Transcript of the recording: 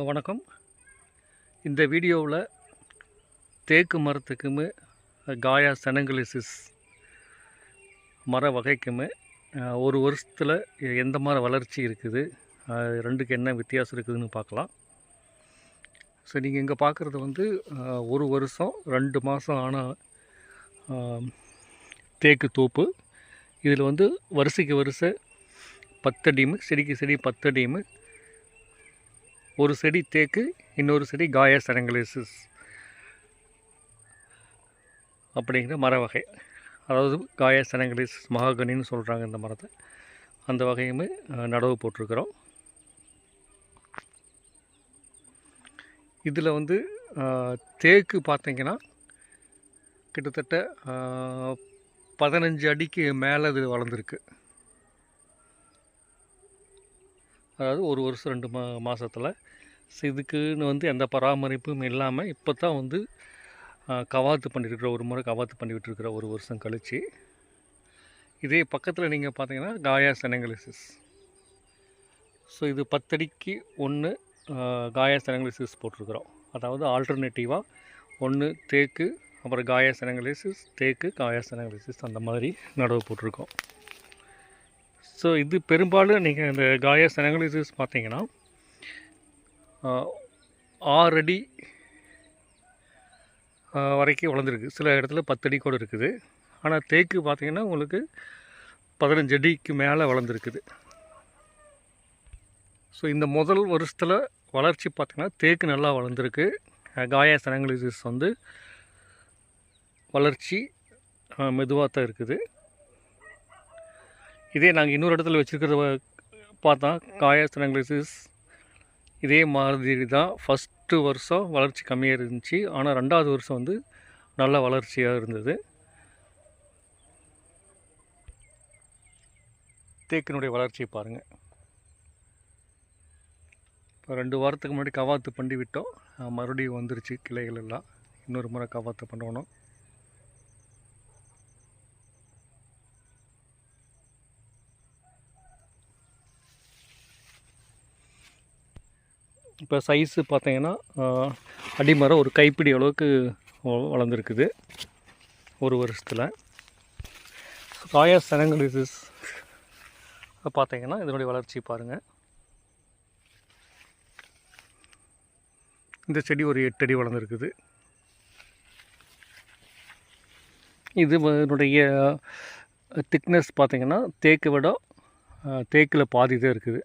வணக்கம். இந்த வீடியோவில் தேக்கு மரத்துக்குமே காயா செனங்கலிசிஸ் மர வகைக்குமே ஒரு வருஷத்தில் எந்த மாதிரி வளர்ச்சி இருக்குது ரெண்டுக்கு என்ன வித்தியாசம் இருக்குதுன்னு பார்க்கலாம். ஸோ நீங்கள் இங்கே பார்க்குறது வந்து ஒரு வருஷம் ரெண்டு மாதம் ஆன தேக்கு தோப்பு. இதில் வந்து வரிசைக்கு வரிசை பத்தடியுமே செடிக்கு செடி பத்தடியுமே ஒரு செடி தேக்கு இன்னொரு செடி காயா சரங்கலிசிஸ் அப்படிங்கிற மர வகை. அதாவது காயா சரங்கலிசிஸ் மகாகனின்னு சொல்கிறாங்க இந்த மரத்தை. அந்த வகையுமே நடவு போட்டிருக்கிறோம். இதில் வந்து தேக்கு பார்த்திங்கன்னா கிட்டத்தட்ட பதினஞ்சு அடிக்கு மேலே இது வளர்ந்துருக்கு. அதாவது ஒரு வருஷம் ரெண்டு மா மாதத்தில் இதுக்குன்னு வந்து எந்த பராமரிப்பும் இல்லாமல் இப்போ தான் வந்து கவாத்து பண்ணிட்டுருக்குற ஒரு முறை கவாத்து பண்ணிவிட்டுருக்குற ஒரு வருஷம் கழித்து இதே பக்கத்தில் நீங்கள் பார்த்தீங்கன்னா காயா செனங்கலிசிஸ். ஸோ இது பத்தடிக்கு ஒன்று காயா செனங்கலிசிஸ் போட்டிருக்கிறோம். அதாவது ஆல்டர்னேட்டிவாக ஒன்று தேக்கு அப்புறம் காயா செனங்கலிசிஸ் தேக்கு காயா செனங்கலிசிஸ் அந்த மாதிரி நடவு போட்டிருக்கோம். ஸோ இது பெரும்பாலும் நீங்கள் இந்த காயா செனங்கலிசிஸ் பார்த்தீங்கன்னா ஆறடி ஆறு அடி வரைக்கும் வளர்ந்துருக்கு. சில இடத்துல பத்தடி கூட இருக்குது. ஆனால் தேக்கு பார்த்திங்கன்னா உங்களுக்கு பதினஞ்சு அடிக்கு மேலே வளர்ந்துருக்குது. ஸோ இந்த முதல் வருஷத்தில் வளர்ச்சி பார்த்திங்கன்னா தேக்கு நல்லா வளர்ந்துருக்கு. காயா செனங்கலிசிஸ் வந்து வளர்ச்சி மெதுவாக தான் இருக்குது. இதே நாங்கள் இன்னொரு இடத்துல வச்சுருக்கிறத பார்த்தா காயாஸ்திரங்கிலிசிஸ் இதே மாதிரி தான் ஃபஸ்ட்டு வருஷம் வளர்ச்சி கம்மியாக இருந்துச்சு. ஆனால் ரெண்டாவது வருஷம் வந்து நல்ல வளர்ச்சியாக இருந்தது. தேக்கினுடைய வளர்ச்சியை பாருங்கள் இப்போ ரெண்டு வாரத்துக்கு முன்னாடி கவாத்து பண்ணி விட்டோம். மறுபடியும் வந்துருச்சு கிளைகள் எல்லாம். இன்னொரு முறை கவாத்து பண்ணணும். இப்போ சைஸு பார்த்தீங்கன்னா அடிமரம் ஒரு கைப்பிடி அளவுக்கு வளர்ந்துருக்குது. ஒரு வருஷத்தில். காயா செனங்கலிசிஸ் பார்த்தீங்கன்னா இதனுடைய வளர்ச்சி பாருங்கள் இந்த செடி ஒரு எட்டு அடி வளர்ந்துருக்குது. இது இதனுடைய திக்னஸ் பார்த்திங்கன்னா தேக்கை விட தேக்கில் பாதி தான் இருக்குது.